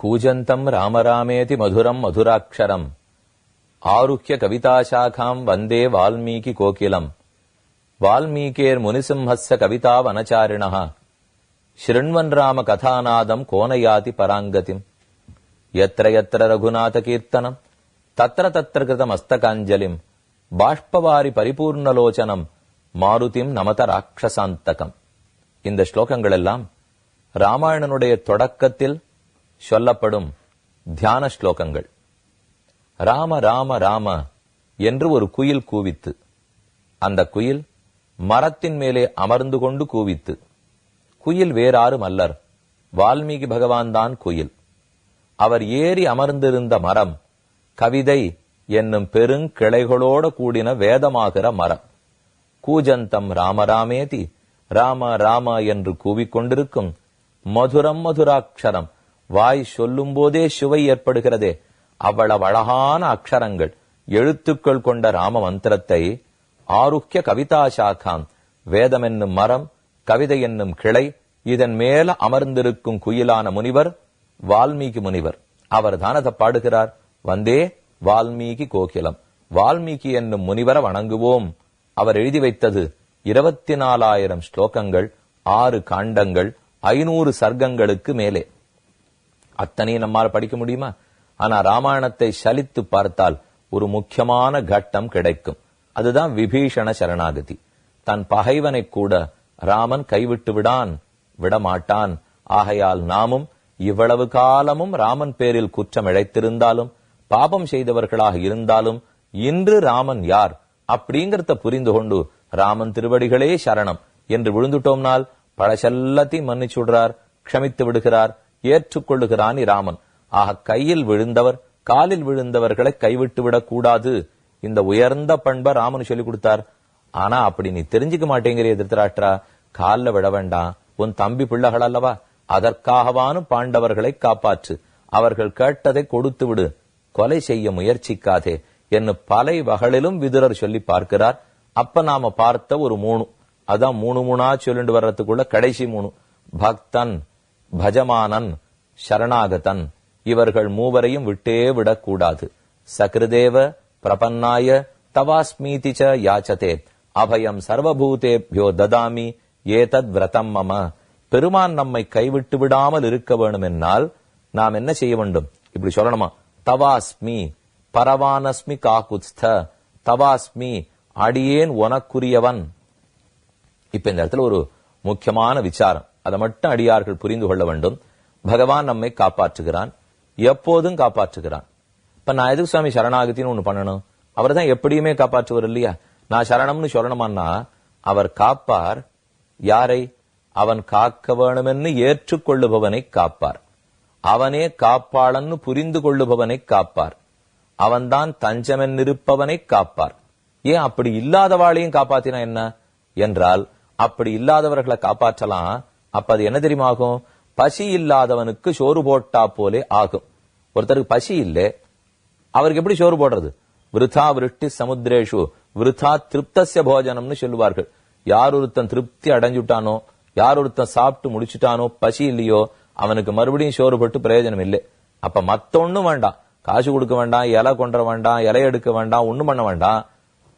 கூஜந்தம் ராமராமேதி மதுரம் மதுராட்சரம் ஆருக்கிய கவிதாசாகாம் வந்தே வால்மீகி கோகிலம் வால்மீகேர் முனிசிம்ஹஸ்ய கவிதா வனச்சாரிணா ஸ்ருண்வன் ராம கதாநாதம் கோனயாதி பராங்கதிம் எத்திர எத்திர ரகுநாத கீர்த்தனம் தத்திர தத்திர கிருத மஸ்தகாஞ்சலிம் பாஷ்பவாரி பரிபூர்ணலோச்சனம் மாருதிம் நமத ராட்சசாந்தகம் இந்த ஸ்லோகங்கள் எல்லாம் ராமாயணனுடைய தொடக்கத்தில் சொல்லப்படும் தியான ஸ்லோகங்கள். ராம ராம ராம என்று ஒரு குயில் கூவித்து அந்த குயில் மரத்தின் மேலே அமர்ந்து கொண்டு கூவித்து குயில் வேறாரும் அல்லர் வால்மீகி பகவான் தான் குயில். அவர் ஏறி அமர்ந்திருந்த மரம் கவிதை என்னும் பெருங்கிளைகளோடு கூடின வேதமாகிற மரம். கூஜந்தம் ராமராமேதி ராம ராம என்று கூவிக்கொண்டிருக்கும் மதுரம் மதுராட்சரம் வாய் சொல்லும் போதே சுவை ஏற்படுகிறதே. அவ்வளவு அழகான அக்ஷரங்கள். எழுத்துக்கள் கொண்ட ராம மந்திரத்தை ஆருக்கிய கவிதா சாக்காம் வேதம் என்னும் மரம் கவிதை என்னும் கிளை இதன் மேல அமர்ந்திருக்கும் குயிலான முனிவர் வால்மீகி முனிவர். அவர் அதை பாடுகிறார்? வந்தே வால்மீகி கோகிலம். வால்மீகி என்னும் முனிவரை வணங்குவோம். அவர் எழுதி வைத்தது இருபத்தி நாலாயிரம் ஸ்லோகங்கள் ஆறு காண்டங்கள் ஐநூறு சர்க்கங்களுக்கு மேலே. அத்தனையும் நம்மால் படிக்க முடியுமா? ஆனா ராமாயணத்தை சலித்து பார்த்தால் ஒரு முக்கியமான கட்டம் கிடைக்கும். அதுதான் விபீஷண சரணாகதி. தன் பகைவனை கூட ராமன் கைவிட்டு விடான் விடமாட்டான். ஆகையால் நாமும் இவ்வளவு காலமும் ராமன் பேரில் குற்றம் இழைத்திருந்தாலும் பாபம் செய்தவர்களாக இருந்தாலும் இன்று ராமன் யார்? அப்படிங்கறத புரிந்து கொண்டு ராமன் திருவடிகளே சரணம். என்று விழுந்துட்டோம்னால் பழசெல்லாத்தையும் மன்னிச்சு விடுறார் க்ஷமித்து விடுகிறார். ஏற்றுக்கொள்ளுகிறான் ராமன். ஆக கையில் விழுந்தவர் காலில் விழுந்தவர்களை கைவிட்டு விடக்கூடாது. இந்த உயர்ந்த பண்பை ராமன் சொல்லி கொடுத்தார். ஆனா அப்படி நீ தெரிஞ்சுக்க மாட்டேங்கிறிய திருத்தராஷ்டிரா காலில் விட வேண்டாம். உன் தம்பி பிள்ளைகள் அல்லவா? அதற்காகவானும் பாண்டவர்களை காப்பாற்று. அவர்கள் கேட்டதை கொடுத்து விடு. கொலை செய்ய முயற்சிக்காதே என்று பலை வகளிலும் விதுரர் சொல்லி பார்க்கிறார். அப்ப நாம பார்த்த ஒரு மூணு அதான் மூணு மூணா சொல்லிட்டு வர்றதுக்குள்ள கடைசி மூணு. பக்தன் பஜமானன் சரணாகதன். இவர்கள் மூவரையும் விட்டே விடக்கூடாது. சகிருதேவ பிரபன்னாய தவாஸ்மீதி ச யாச்சதே. அபயம் சர்வபூதேபியோ ததாமி ஏதத் விரதம் மம. பெருமான் நம்மை கைவிட்டு விடாமல் இருக்க வேண்டும் என்னால் நாம் என்ன செய்ய வேண்டும்? இப்படி சொல்லணுமா? தவாஸ்மி பரவானஸ்மி காகுத்ஸ்த தவாஸ்மி அடியேன் உனக்குரியவன். இப்ப இந்த இடத்துல ஒரு முக்கியமான விசாரம். அதை மட்டும் அடியார்கள் புரிந்து கொள்ள வேண்டும். பகவான் நம்மை காப்பாற்றுகிறான். எப்போதும் காப்பாற்றுகிறான். இப்ப நான் எதுக்கு சுவாமி சரணாகத்தின்னு ஒண்ணு பண்ணணும்? அவர் தான் எப்படியுமே காப்பாற்றுவர் இல்லையா? நான் சரணம்னு சொல்லணுமான்னா அவர் காப்பார். யாரை? அவன் காக்க வேணுமென்னு ஏற்றுக்கொள்ளுபவனை காப்பார். அவனே காப்பாளன்னு புரிந்து கொள்ளுபவனை காப்பார். அவன்தான் தஞ்சமென்னிருப்பவனை காப்பார். ஏன் அப்படி இல்லாதவாளையும் காப்பாத்தினா என்ன? என்றால் அப்படி இல்லாதவர்களை காப்பாற்றலாம். அப்ப அது என்ன தெரியுமாகும்? பசி இல்லாதவனுக்கு சோறு போட்டா போலே ஆகும். ஒருத்தருக்கு பசி இல்லை அவருக்கு எப்படி சோறு போடுறது? விருதா விருஷ்டி சமுத்திரேஷு விருதா திருப்தசிய போஜனம்னு சொல்லுவார்கள். யார் ஒருத்தன் திருப்தி அடைஞ்சுட்டானோ யார் ஒருத்தன் சாப்பிட்டு முடிச்சுட்டானோ பசி இல்லையோ அவனுக்கு மறுபடியும் சோறு போட்டு பிரயோஜனம் இல்லை. அப்ப மத்தொன்னும் வேண்டாம். காசு கொடுக்க வேண்டாம் இலை கொன்ற வேண்டாம் இலை எடுக்க வேண்டாம் ஒண்ணும் பண்ண வேண்டாம்.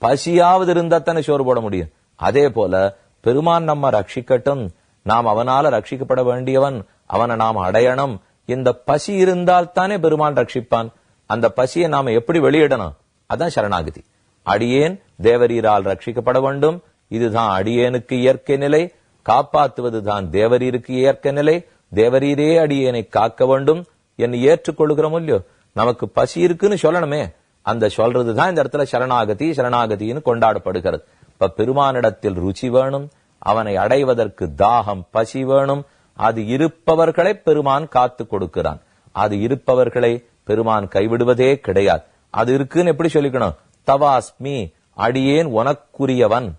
பசியாவது இருந்தா தானே சோறு போட முடியும். அதே போல பெருமான் நம்ம ரட்சிக்கட்டும் நாம் அவனால ரட்சிக்கப்பட வேண்டியவன் அவனை நாம் அடையணும். இந்த பசி இருந்தால் தானே பெருமான் ரட்சிப்பான். அந்த பசியை நாம எப்படி வெளியிடணும்? அதான் சரணாகதி. அடியேன் தேவரீரால் ரட்சிக்கப்பட வேண்டும். இதுதான் அடியேனுக்கு இயற்கை நிலை. காப்பாத்துவதுதான் தேவரீருக்கு இயற்கை நிலை. தேவரீரே அடியேனை காக்க வேண்டும். என்று ஏற்றுக்கொள்ளுகிறோம் இல்லையோ? நமக்கு பசி இருக்குன்னு சொல்லணுமே. அந்த சொல்றதுதான் இந்த இடத்துல சரணாகதி சரணாகதின்னு கொண்டாடப்படுகிறது. இப்ப பெருமானிடத்தில் ருச்சி வேணும். அவனை அடைவதற்கு தாகம் பசி வேணும். அது இருப்பவர்களை பெருமான் காத்து கொடுக்கிறான். அது இருப்பவர்களை பெருமான் கைவிடுவதே கிடையாது. அது இருக்குன்னு எப்படி சொல்லிக்கணும்? தவாஸ்மி அடியேன் உனக்குரியவன்.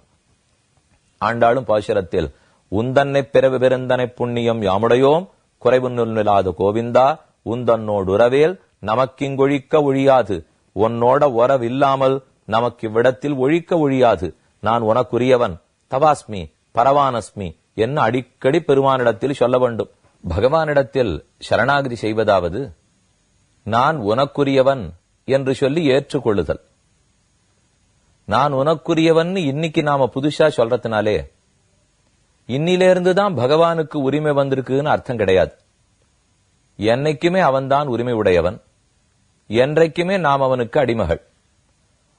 ஆண்டாளும் பாசுரத்தில் உந்தன்னை பிறவு பெருந்தனை புண்ணியம் யாமுடையோம். குறைவுன்னில்லாத கோவிந்தா உந்தன்னோடு உறவேல் நமக்கிங்கொழிக்க ஒழியாது. உன்னோட உறவில்லாமல் நமக்கு இவ்விடத்தில் ஒழிக்க ஒழியாது. நான் உனக்குரியவன். தவாஸ்மி பரவானஸ்மி என்ன அடிக்கடி பெருமானிடத்தில் சொல்ல வேண்டும்? பகவானிடத்தில் சரணாகதி செய்வதாவது நான் உனக்குரியவன் என்று சொல்லி ஏற்றுக்கொள்ளுதல். நான் உனக்குரியவன் இன்னைக்கு நாம புதுசா சொல்றதுனாலே இன்னிலிருந்து தான் பகவானுக்கு உரிமை வந்திருக்குன்னு அர்த்தம் கிடையாது. என்னைக்குமே அவன்தான் உரிமை உடையவன். என்றைக்குமே நாம் அவனுக்கு அடிமகள்.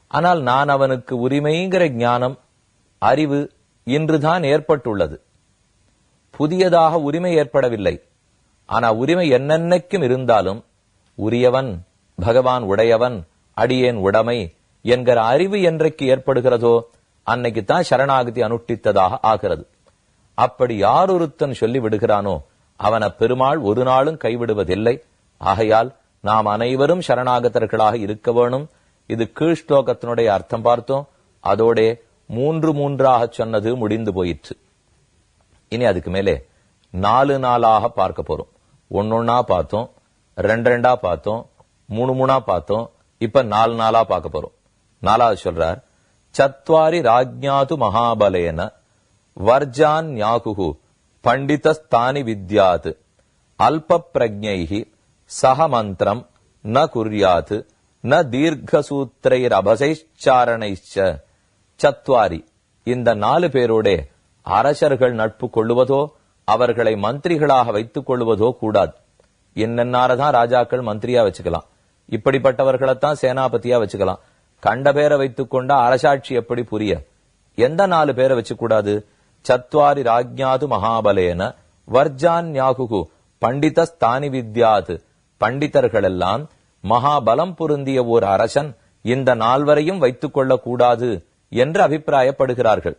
ஆனால் நான் அவனுக்கு உரிமைங்கிற ஞானம் அறிவு இன்றுதான் ஏற்பட்டுள்ளது. புதியதாக உரிமை ஏற்படவில்லை. ஆனா உரிமை என்னென்னைக்கும் இருந்தாலும் உரியவன் பகவான் உடையவன் அடியேன் உடைமை என்கிற அறிவு என்றைக்கு ஏற்படுகிறதோ அன்னைக்கு தான் சரணாகதி அனுஷ்டித்ததாக ஆகிறது. அப்படி யார் ஒருத்தன் சொல்லி விடுகிறானோ அவன பெருமாள் ஒரு நாளும் கைவிடுவதில்லை. ஆகையால் நாம் அனைவரும் சரணாகதர்களாக இருக்க வேணும். இது கீழ்ஸ்லோகத்தினுடைய அர்த்தம் பார்த்தோம். அதோட மூன்று மூன்றாக சொன்னது முடிந்து போயிற்று. இனி அதுக்கு மேலே நாலு நாளாக பார்க்க போறோம். ஒன்னொன்னா பார்த்தோம் ரெண்டு ரெண்டா பார்த்தோம் மூணு மூணா பார்த்தோம் இப்ப நாலு நாளா பார்க்க போறோம். நாலாவது சொல்றார் சத்வாரி ராஜ்ஞாது மகாபலேன வர்ஜான் ஞாகுகு பண்டிதஸ்தானி வித்யாத் அல்ப பிரஜைஹி சக மந்திரம் ந குர்யாத் ந தீர்க்கசூத்திரைரபசைச்சாரணைச்ச சத்வாரி. இந்த நாலு பேரோட அரசர்கள் நட்பு கொள்ளுவதோ அவர்களை மந்திரிகளாக வைத்துக் கொள்வதோ கூடாது. என்னென்னாரதான் ராஜாக்கள் மந்திரியா வச்சுக்கலாம். இப்படிப்பட்டவர்களைத்தான் சேனாபதியா வச்சுக்கலாம். கண்ட பேரை வைத்துக் கொண்டா அரசாட்சி எப்படி புரிய? எந்த நாலு பேரை வச்சு கூடாது சத்வாரி ராஜ்ஞாது மகாபலேன வர்ஜான் யாகுகு பண்டித ஸ்தானி வித்யாது பண்டிதர்கள் எல்லாம் மகாபலம் பொருந்திய ஓர் அரசன் இந்த நால்வரையும் வைத்துக் கொள்ளக்கூடாது. என்று அபிப்பிராயப்படுகிறார்கள்.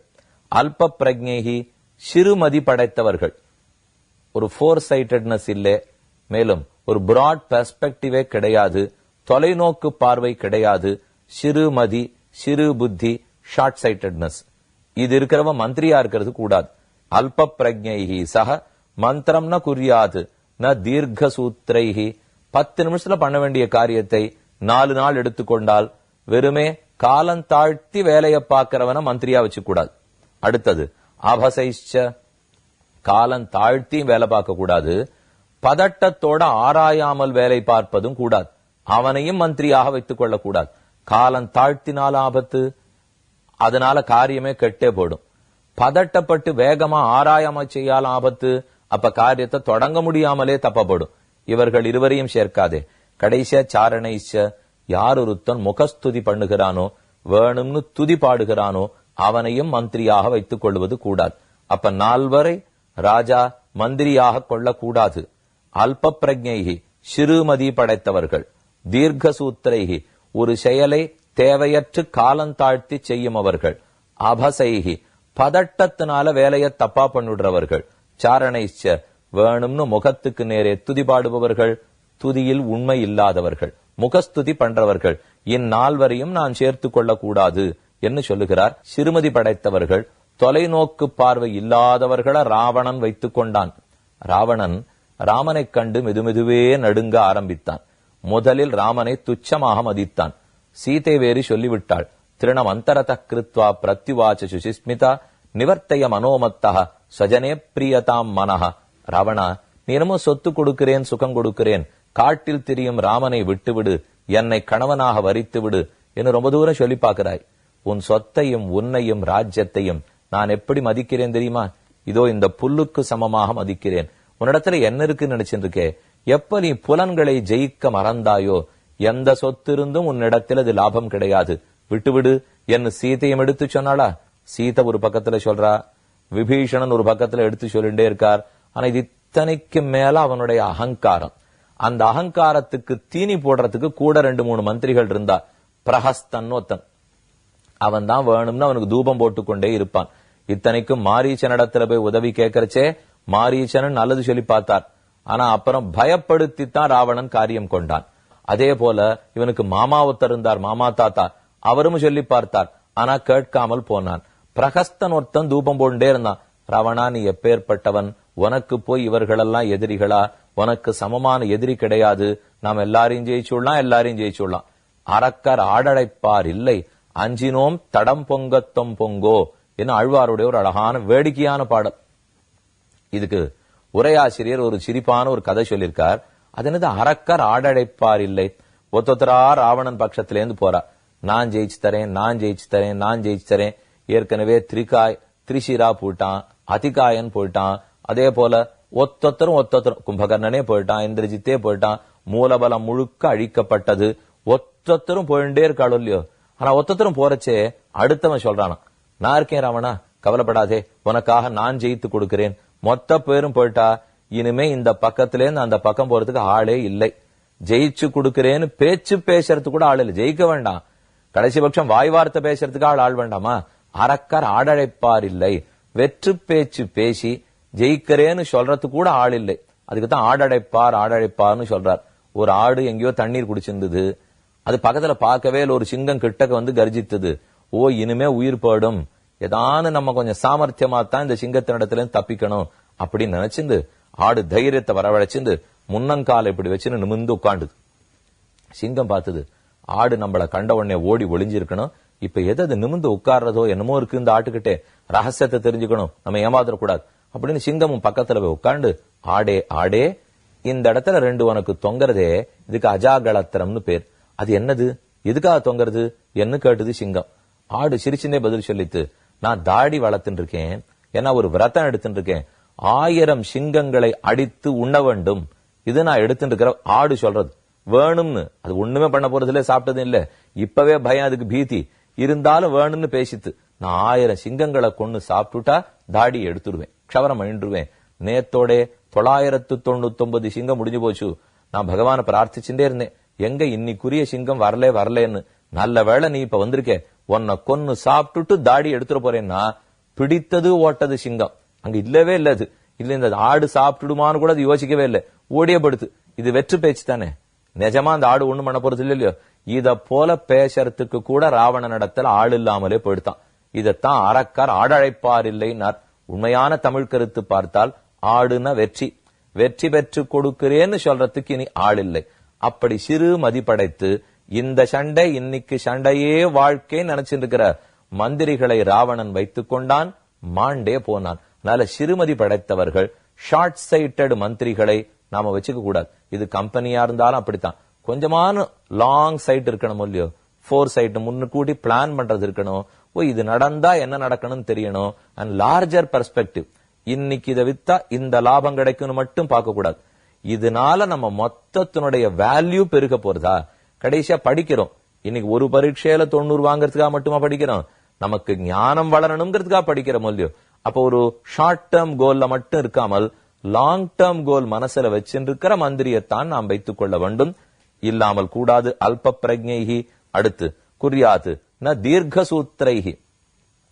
அல்ப பிரஜேகி சிறுமதி படைத்தவர்கள். ஒரு ஃபோர் சைட்டட்னஸ் இல்லை மேலும் ஒரு பிராட் பெர்ஸ்பெக்டிவே கிடையாது தொலைநோக்கு பார்வை கிடையாது சிறுமதி சிறு புத்தி ஷார்ட் சைட்டட்னஸ் இது இருக்கிறவ மந்திரியா இருக்கிறது கூடாது. அல்ப பிரஜைஹி சக மந்திரம் ந குறியாது. ந தீர்க்க சூத்திரைகி பத்து நிமிஷத்துல பண்ண வேண்டிய காரியத்தை நாலு நாள் எடுத்துக்கொண்டால் வெறுமே காலம் தாழ்த்தி வேலையை பார்க்கிறவன மந்திரியா வச்சுக்கூடாது. அடுத்தது அபசைச்ச காலம் தாழ்த்தியும் வேலை பார்க்க கூடாது பதட்டத்தோட ஆராயாமல் வேலை பார்ப்பதும் கூடாது. அவனையும் மந்திரியாக வைத்துக் கொள்ளக்கூடாது. காலம் தாழ்த்தினால் ஆபத்து. அதனால காரியமே கெட்டே போடும் பதட்டப்பட்டு வேகமா ஆராயாம செய்யால் ஆபத்து. அப்ப காரியத்தை தொடங்க முடியாமலே தப்பப்படும் இவர்கள் இருவரையும் சேர்க்காதே. கடைசியா சாரணைச்ச யார் ஒருத்தன் முகஸ்துதி பண்ணுகிறானோ வேணும்னு துதி பாடுகிறானோ அவனையும் மந்திரியாக வைத்துக் கொள்வது கூடாது. அப்ப நால்வரை ராஜா மந்திரியாக கொள்ளக்கூடாது. அல்ப பிரஜைகி சிறுமதி படைத்தவர்கள். தீர்க்கசூத்திரைகி ஒரு செயலை தேவையற்று காலந்தாழ்த்தி செய்யும் அவர்கள் அபசைகி பதட்டத்தினால வேலையை தப்பா பண்ணிடுறவர்கள். சாரணைச்ச வேணும்னு முகத்துக்கு நேரே துதி பாடுபவர்கள் துதியில் உண்மை இல்லாதவர்கள். முகஸ்துதி பண்றவர்கள் இந்நால்வரையும் நான் சேர்த்து கொள்ளக்கூடாது என்று சொல்லுகிறார். சிறுமதி படைத்தவர்கள் தொலைநோக்கு பார்வை இல்லாதவர்கள ராவணன் வைத்துக் கொண்டான். ராவணன் ராமனைக் கண்டு மெதுமெதுவே நடுங்க ஆரம்பித்தான். முதலில் ராமனை துச்சமாக மதித்தான். சீதை வேறு சொல்லிவிட்டாள். திருணம் அந்தரத கிருத்வா பிரத்யுவாச்ச சுசிஸ்மிதா நிவர்த்தைய மனோமத்தா சஜனே பிரியதாம் மனஹ. ராவணா நீனமும் சொத்து கொடுக்கிறேன் சுகம் கொடுக்கிறேன். காட்டில் திரியும் ராமனை விட்டுவிடு என்னை கணவனாக வரித்து விடு என்று ரொம்ப தூரம் சொல்லி பார்க்கிறாய். உன் சொத்தையும் உன்னையும் ராஜ்யத்தையும் நான் எப்படி மதிக்கிறேன் தெரியுமா? இதோ இந்த புல்லுக்கு சமமாக மதிக்கிறேன். உன்னிடத்துல என்ன இருக்குன்னு நினைச்சிருக்கே? எப்ப நீ புலன்களை ஜெயிக்க மறந்தாயோ எந்த சொத்து இருந்தும் உன்னிடத்தில் அது லாபம் கிடையாது. விட்டுவிடு என்ன சீதையும் எடுத்து சொன்னாளா? சீதை ஒரு பக்கத்துல சொல்றா விபீஷணன் ஒரு பக்கத்துல எடுத்து சொல்லிட்டே இருக்கார். ஆனா இது இத்தனைக்கு மேல அவனுடைய அகங்காரம். அந்த அகங்காரத்துக்கு தீனி போடுறதுக்கு கூட ரெண்டு மூணு மந்திரிகள் இருந்தா பிரஹஸ்தன் ஒருத்தன். அவன் தான் வேணும்னு அவனுக்கு தூபம் போட்டுக்கொண்டே இருப்பான். இத்தனைக்கும் மாரீச்சனிடத்துல போய் உதவி கேட்கறச்சே மாரீச்சனன் நல்லது சொல்லி பார்த்தார். ஆனா அப்புறம் பயப்படுத்தித்தான் ராவணன் காரியம் கொண்டான். அதே போல இவனுக்கு மாமா ஒருத்தர் இருந்தார் மாமா தாத்தா. அவரும் சொல்லி பார்த்தார் ஆனா கேட்காமல் போனான். பிரகஸ்தன் ஒருத்தன் தூபம் போண்டே இருந்தான். ராவணா நீ எப்பேற்பட்டவன்? உனக்கு போய் இவர்களெல்லாம் எதிரிகளா? உனக்கு சமமான எதிரி கிடையாது. நாம் எல்லாரையும் ஜெயிச்சுடலாம் எல்லாரையும் ஜெயிச்சுடலாம். அரக்கர் ஆடடைப்பார் இல்லை. அஞ்சினோம் தடம் பொங்கத்தம் பொங்கோ என்று அழ்வாருடைய ஒரு அழகான வேடிக்கையான பாடல். இதுக்கு உரையாசிரியர் ஒரு சிரிப்பான ஒரு கதை சொல்லியிருக்கார். அது என்னது? அரக்கர் ஆடழைப்பார் இல்லை. ஒத்தொத்தரா ராவணன் பட்சத்திலேருந்து போறா. நான் ஜெயிச்சு தரேன் நான் ஜெயிச்சு தரேன் நான் ஜெயிச்சு தரேன். ஏற்கனவே திரிகாய் திரிஷிரா போயிட்டான் அதிகாயன் போயிட்டான். அதே போல ஒத்தொத்தரும் ஒத்தொத்தரும். கும்பகர்ணனே போயிட்டான் இந்திரஜித்தே போயிட்டான் மூலபலம் முழுக்க அழிக்கப்பட்டது. ஒத்தொத்தரும் போயிட்டே இருக்காளோ இல்லையோ? ஆனா ஒத்தொத்தரும் போறச்சே அடுத்தவன் சொல்றானா நான் இருக்கேன் ராவணா கவலைப்படாதே உனக்காக நான் ஜெயித்து கொடுக்கிறேன். மொத்த பேரும் போயிட்டா இனிமே இந்த பக்கத்துல இருந்து அந்த பக்கம் போறதுக்கு ஆளே இல்லை. ஜெயிச்சு கொடுக்கிறேன்னு பேச்சு பேசுறதுக்கு கூட ஆள் இல்லை. ஜெயிக்க வேண்டாம். கடைசி பட்சம் வாய் வார்த்தை பேசுறதுக்கு ஆள் ஆள் வேண்டாமா? அரக்கர் ஆடழைப்பார் இல்லை. வெற்று பேச்சு பேசி ஜெயிக்கிறேன்னு சொல்றது கூட ஆள் இல்லை. அதுக்கு தான் ஆடடைப்பார் ஆடழைப்பார்னு சொல்றார். ஒரு ஆடு எங்கேயோ தண்ணீர் குடிச்சிருந்தது. அது பக்கத்துல பார்க்கவே இல்லை. ஒரு சிங்கம் கிட்டக்க வந்து கர்ஜித்தது. ஓ இனிமே உயிர் போயிடும். ஏதானு நம்ம கொஞ்சம் சாமர்த்தியமா தான் இந்த சிங்கத்தினிடத்துல இருந்து தப்பிக்கணும் அப்படின்னு நினைச்சிருந்து ஆடு தைரியத்தை வரவழைச்சிருந்து முன்னங்கால இப்படி வச்சுன்னு நிமிந்து உட்காண்டுது சிங்கம் பார்த்தது ஆடு நம்மளை கண்ட உடனே ஓடி ஒளிஞ்சிருக்கணும். இப்ப எது அது நிமிந்து உட்கார்றதோ என்னமோ இருக்கு இந்த ஆட்டுக்கிட்டே. ரகசியத்தை தெரிஞ்சுக்கணும். நம்ம ஏமாத்திரக்கூடாது அப்படின்னு சிங்கமும் பக்கத்துல போய் உட்காந்து ஆடே ஆடே இந்த இடத்துல ரெண்டு உனக்கு தொங்குறதே இதுக்கு அஜாகலத்திரம்னு பேர். அது என்னது? எதுக்காக தொங்குறது? என்ன கேட்டுது சிங்கம்? ஆடு சிரிச்சுனே பதில் சொல்லித்து நான் தாடி வளர்த்துட்டு இருக்கேன் ஏன்னா ஒரு விரதம் எடுத்துட்டு இருக்கேன் ஆயிரம் சிங்கங்களை அடித்து உண்ண வேண்டும். இது நான் எடுத்துட்டு இருக்கிற ஆடு சொல்றது. வேணும்னு அது ஒண்ணுமே பண்ண போறது இல்ல சாப்பிட்டது இல்ல. இப்பவே பயம் அதுக்கு பீதி. இருந்தாலும் வேணும்னு பேசித்து நான் ஆயிரம் சிங்கங்களை கொண்டு சாப்பிட்டுட்டா தாடி எடுத்துடுவேன் க்ஷவரம் அழிண்டுருவேன் நேத்தோட தொள்ளாயிரத்து தொண்ணூத்தொன்பது சிங்கம் முடிஞ்சு போச்சு. நான் பகவானை பிரார்த்திச்சுட்டே இருந்தேன். எங்க இன்னைக்குரிய சிங்கம் வரலே வரலேன்னு. நல்ல வேளை நீ இப்ப வந்திருக்கே. உன்னை கொன்னு சாப்பிட்டுட்டு தாடி எடுத்துட போறேன்னா பிடித்தது ஓட்டது சிங்கம். அங்க இல்லவே இல்ல அது. இல்ல இந்த ஆடு சாப்பிட்டுடுமான்னு கூட அது யோசிக்கவே இல்லை. ஓடியே படுத்து. இது வெற்று பேச்சு தானே. நிஜமா அந்த ஆடு ஒண்ணும் பண்ண போறது இல்லையோ? இத போல பேசறதுக்கு கூட ராவண நடத்தல ஆள் இல்லாமலே போயிடுத்தான். இதத்தான் அறக்கார் ஆடழைப்பார் இல்லைனார் உண்மையான தமிழ் கருத்து பார்த்தால் ஆடுன வெற்றி. வெற்றி பெற்று கொடுக்கிறேன்னு சொல்றதுக்கு இனி ஆள் இல்லை அப்படி சிறு மதிப்படைத்து இந்த சண்டை இன்னைக்கு சண்டையே வாழ்க்கை நினைச்சிட்டு இருக்கிற மந்திரிகளை ராவணன் வைத்துக் கொண்டான் மாண்டே போனான். அதனால சிறுமதி படைத்தவர்கள் ஷார்ட் சைட்டட் மந்திரிகளை நாம வச்சுக்க கூடாது. இது கம்பெனியா இருந்தாலும் அப்படித்தான். கொஞ்சமான லாங் சைட் இருக்கணும் இல்லையோ? ஃபோர் சைட் முன்னுக்கூட்டி பிளான் பண்றது இருக்கணும். ஓ இது நடந்தா என்ன நடக்கணும்னு தெரியணும். அண்ட் லார்ஜர் பெர்ஸ்பெக்டிவ் இன்னைக்கு இதை வித்தா இந்த லாபம் கிடைக்கும்னு மட்டும் பார்க்க கூடாது இதனால நம்ம மொத்தத்தினுடைய வேல்யூ பெருக போறதா? கடைசியா படிக்கிறோம். இன்னைக்கு ஒரு பரீட்சையில தொண்ணூறு வாங்குறதுக்காக மட்டுமா படிக்கிறோம்? நமக்கு ஞானம் வளரணுங்கிறதுக்காக படிக்கிறோம் இல்லையோ? அப்போ ஒரு ஷார்ட் டேர்ம் கோல்ல மட்டும் இருக்காமல் லாங் டேர்ம் கோல் மனசுல வச்சிருக்கிற மந்திரியத்தான் நாம் வைத்துக் கொள்ள வேண்டும். இல்லாமல் கூடாது. அல்ப பிரஜைகி அடுத்து குறியாது ந தீர்க்கசூத்திரைகி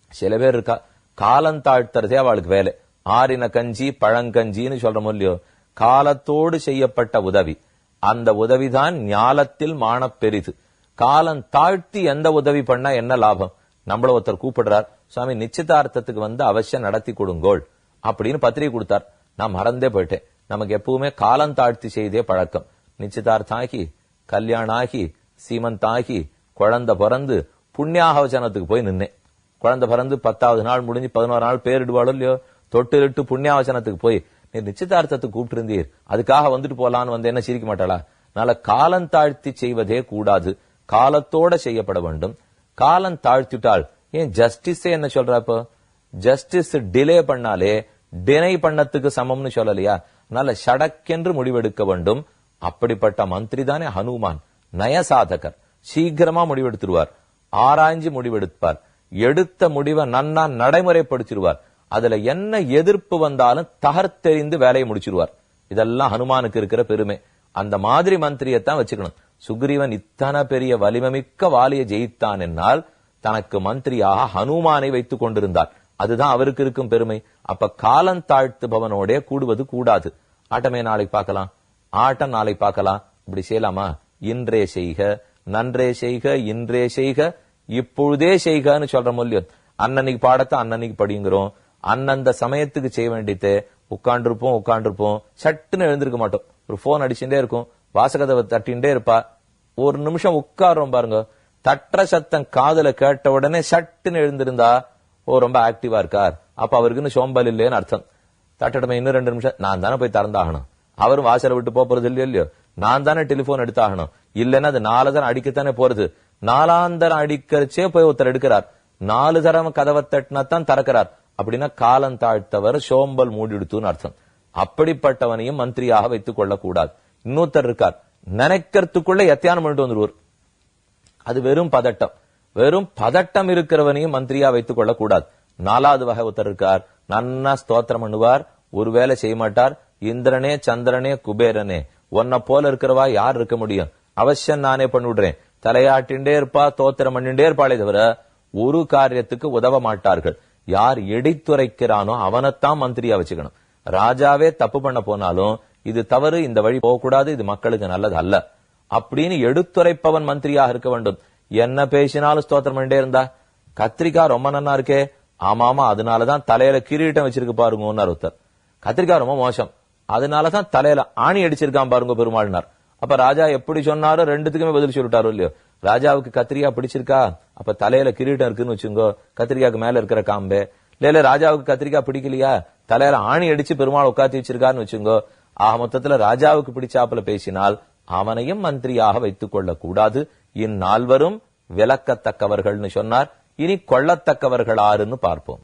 சில பேர் இருக்கா காலம் தாழ்த்துறதே அவளுக்கு வேலை. ஆறின கஞ்சி பழங்கஞ்சின்னு சொல்றோம் இல்லையோ காலத்தோடு செய்யப்பட்ட உதவி. அந்த உதவிதான் ஞாலத்தில் மானப்பெரிது காலம் தாழ்த்தி எந்த உதவி பண்ணா என்ன லாபம்? நம்மள ஒருத்தர் கூப்பிடுறார் சுவாமி நிச்சயதார்த்தத்துக்கு வந்து அவசியம் நடத்தி கொடுங்கோள். அப்படின்னு பத்திரிகை கொடுத்தார். நான் மறந்தே போயிட்டேன். நமக்கு எப்பவுமே காலம் தாழ்த்தி செய்தே பழக்கம். நிச்சயதார்த்தாகி ஆகி கல்யாணம் ஆகி சீமந்தாகி குழந்தை பிறந்து புண்ணியாகவச்சனத்துக்கு போய் நின்னேன். குழந்தை பிறந்து பத்தாவது நாள் முடிஞ்சு பதினோரு நாள் பேரிடுவாளோ இல்லையோ தொட்டு புண்ணியாவச்சனத்துக்கு போய் நீ நிச்சயதார்த்தத்துக்கு கூப்பிட்டு இருந்தீர் அதுக்காக வந்துட்டு போலான்னு வந்து என்ன சிரிக்க மாட்டாளா? அதனால காலம் தாழ்த்தி செய்வதே கூடாது. காலத்தோட செய்யப்பட வேண்டும். காலம் தாழ்த்திட்டால் ஏன் ஜஸ்டிஸே என்ன சொல்ற இப்போ? ஜஸ்டிஸ் டிலே பண்ணாலே டினை பண்ணத்துக்கு சமம்னு சொல்லலையா? அதனால ஷடக்கென்று முடிவெடுக்க வேண்டும். அப்படிப்பட்ட மந்திரி தானே ஹனுமான். நயசாதகர். சீக்கிரமா முடிவெடுத்துருவார். ஆராய்ஞ்சு முடிவெடுப்பார். எடுத்த முடிவை நன்னா நடைமுறைப்படுத்திடுவார். அதுல என்ன எதிர்ப்பு வந்தாலும் தகர்த்தெறிந்து வேலையை முடிச்சிருவார். இதெல்லாம் ஹனுமானுக்கு இருக்கிற பெருமை. அந்த மாதிரி மந்திரியத்தான் வச்சுக்கணும். சுக்ரீவன் இத்தனை பெரிய வலிமமிக்க வாலியை ஜெயித்தான் என்னால் தனக்கு மந்திரியாக ஹனுமானை வைத்துக் கொண்டிருந்தார். அதுதான் அவருக்கு இருக்கும் பெருமை. அப்ப காலம் தாழ்த்துபவனோட கூடுவது கூடாது. ஆட்டமே நாளை பார்க்கலாம். ஆட்டம் நாளை பார்க்கலாம். இப்படி செய்யலாமா? இன்றே செய்க நன்றே செய்க இன்றே செய்க. இப்பொழுதே செய்கன்னு சொல்றோம் இல்லையோ அன்னன்னைக்கு பாடத்தை அன்னன்னைக்கு படிங்கிறோம். அந்தந்த சமயத்துக்கு செய்ய வேண்டியது உட்காண்டிருப்போம் உட்காண்டிருப்போம் சட்டுன்னு எழுந்திருக்க மாட்டோம். ஒரு போன் அடிச்சுட்டே இருக்கும். வாசகதவை தட்டின்டே இருப்பா. ஒரு நிமிஷம் உட்காரோம் பாருங்க. தட்டுற சத்தம் காதுல கேட்ட உடனே சட்டுன்னு எழுந்திருந்தா ஓ ரொம்ப ஆக்டிவா இருக்கார். அப்ப அவருக்குன்னு சோம்பல் இல்லையன்னு அர்த்தம். தட்டடமே இன்னும் ரெண்டு நிமிஷம் நான் தானே போய் திறந்தாகணும். அவரும் வாசலை விட்டு போறது இல்லையோ இல்லையோ? நான் தானே டெலிபோன் எடுத்தாகணும். இல்லைன்னா அது நாலு தானே அடிக்கத்தானே போறது. நாலாந்தரம் அடிக்கிறச்சே போய் ஒருத்தர் எடுக்கிறார். நாலு தரம் கதவை தட்டினாத்தான் திறக்கிறார். அப்படின்னா காலம் தாழ்த்தவர் சோம்பல் மூடிடுத்துன்னு அர்த்தம். அப்படிப்பட்டவனையும் மந்திரியாக வைத்துக் கொள்ளக்கூடாது. இன்னொருத்தர் இருக்கார். நினைக்கிறதுக்குள்ள எத்தியானம் பண்ணிட்டு வந்துருவார் அது வெறும் பதட்டம். வெறும் பதட்டம் இருக்கிறவனையும் மந்திரியா வைத்துக் கொள்ளக்கூடாது. நாலாவது வகை ஒருத்தர் இருக்கார். நன்னா ஸ்தோத்திரம் பண்ணுவார். ஒரு வேலை செய்ய மாட்டார். இந்திரனே சந்திரனே குபேரனே. உன்னை போல இருக்கிறவா யார் இருக்க முடியும்? அவசியம் நானே பண்ணிவிடுறேன். தலையாட்டிண்டே இருப்பா தோத்திரம் பண்ணிண்டே இருப்பாளே தவிர ஒரு காரியத்துக்கு உதவ மாட்டார்கள். யார் எடித்துரைக்கிறானோ அவனைத்தான் மந்திரியா வச்சுக்கணும். ராஜாவே தப்பு பண்ண போனாலும் இது தவறு இந்த வழி போகக்கூடாது இது மக்களுக்கு நல்லது அல்ல. அப்படின்னு எடுத்துரைப்பவன் மந்திரியாக இருக்க வேண்டும். என்ன பேசினாலும் ஸ்தோத்திரம் பண்ணிட்டே இருந்தா? கத்திரிக்காய் ரொம்ப நன்னா இருக்கே. ஆமா ஆமா அதனாலதான் தலையில கிரீட்டம் வச்சிருக்கு பாருங்க ஒருத்தர். கத்திரிக்காய் ரொம்ப மோசம். அதனாலதான் தலையில ஆணி அடிச்சிருக்கான் பாருங்க பெருமாள்னார். அப்ப ராஜா எப்படி சொன்னாரோ ரெண்டுத்துக்குமே பதில் சொல்லிட்டாரோ இல்லையோ? ராஜாவுக்கு கத்திரிக்கா பிடிச்சிருக்கா? அப்ப தலையில கிரீட்டம் இருக்குன்னு வச்சுங்கோ கத்திரிக்காக்கு மேல இருக்கிற காம்பே. இல்ல ராஜாவுக்கு கத்திரிக்காய் பிடிக்கலையா? தலையில ஆணி அடிச்சு பெருமாள் உட்காத்தி வச்சிருக்காருன்னு வச்சுங்கோ. ஆக மொத்தத்துல ராஜாவுக்கு பிடிச்சாப்புல பேசினால் அவனையும் மந்திரியாக வைத்துக் கொள்ளக் கூடாது இந்நால்வரும் விளக்கத்தக்கவர்கள்னு சொன்னார். இனி கொள்ளத்தக்கவர்கள் ஆறுன்னு பார்ப்போம்.